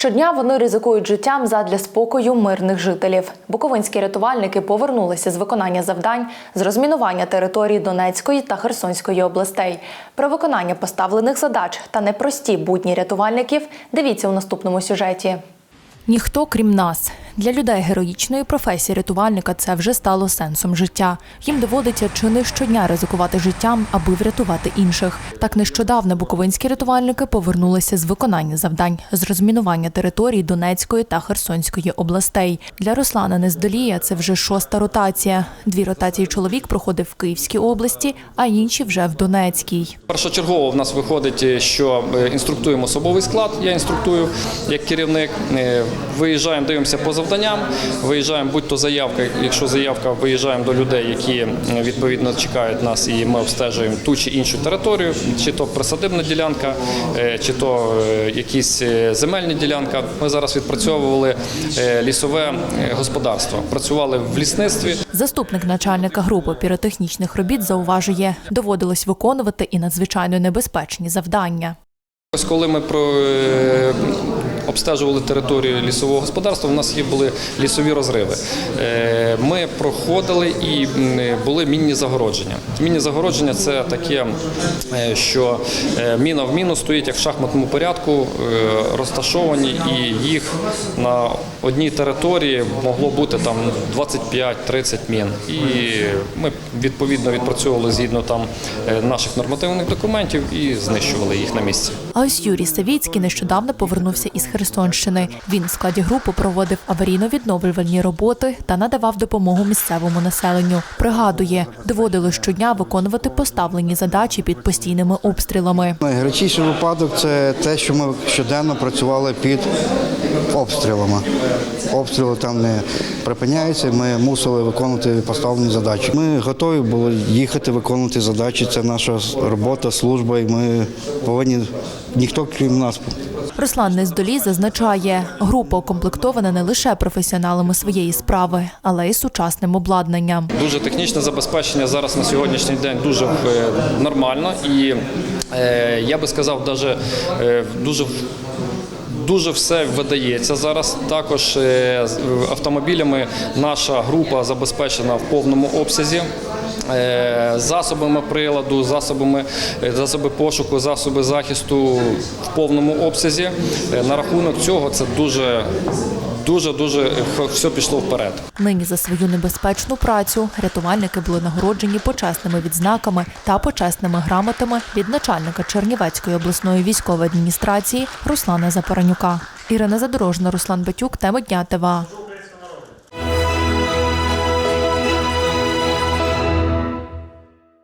Щодня вони ризикують життям задля спокою мирних жителів. Буковинські рятувальники повернулися з виконання завдань з розмінування території Донецької та Херсонської областей. Про виконання поставлених задач та непрості будні рятувальників дивіться у наступному сюжеті. Ніхто крім нас. Для людей героїчної професії рятувальника це вже стало сенсом життя. Їм доводиться чи не щодня ризикувати життям, аби врятувати інших. Так нещодавно буковинські рятувальники повернулися з виконання завдань з розмінування територій Донецької та Херсонської областей. Для Руслана Нездолія це вже шоста ротація. Дві ротації чоловік проходив в Київській області, а інші вже в Донецькій. Першочергово в нас виходить, що е, інструктуємо особовий склад. Я інструктую як керівник. Е, Виїжджаємо, дивимося по завданням. Виїжджаємо, будь то заявка. Якщо заявка, виїжджаємо до людей, які е, відповідно чекають нас, і ми обстежуємо ту чи іншу територію, чи то присадибна ділянка, е, чи то е, якісь земельні ділянка. Ми зараз відпрацьовували лісове господарство. Працювали в лісництві. Заступник начальника групи піротехнічних робіт зауважує, доводилось виконувати і надзвичайно небезпечні завдання. Ось коли ми про обстежували територію лісового господарства, у нас є були лісові розриви. Е, Ми проходили і були мінні загородження. Мінні загородження це таке, е, що е, міна в міну стоїть як в шахматному порядку, розташовані, і їх на одній території могло бути там 25-30 мін. І ми відповідно відпрацьовували згідно там наших нормативних документів і знищували їх на місці. А ось Юрій Савіцький нещодавно повернувся із Херсонщини. Він в складі групи проводив аварійно-відновлювальні роботи та надавав допомогу місцевому населенню. Пригадує, доводили щодня виконувати поставлені задачі під постійними обстрілами. Найгарячіший випадок це те, що ми щоденно працювали під обстрілами. Обстріли там не припиняються. Ми мусили виконувати поставлені задачі. Ми готові були їхати виконувати задачі. Це наша робота, служба, і ми повинні ніхто крім нас. Руслан Нездолій зазначає, група укомплектована не лише професіоналами своєї справи, але й сучасним обладнанням. Дуже технічне забезпечення зараз на сьогоднішній день дуже е, нормально і е, я би сказав, даже, е, дуже. Дуже все видається зараз. Також е, автомобілями наша група забезпечена в повному обсязі. Е, Засобами приладу, засобами, е, засоби пошуку, засоби захисту в повному обсязі. На рахунок цього це дуже, дуже, дуже все пішло вперед. Нині за свою небезпечну працю рятувальники були нагороджені почесними відзнаками та почесними грамотами від начальника Чернівецької обласної військової адміністрації Руслана Запоранюка. Ірина Задорожна, Руслан Батюк, теми дня ТВА.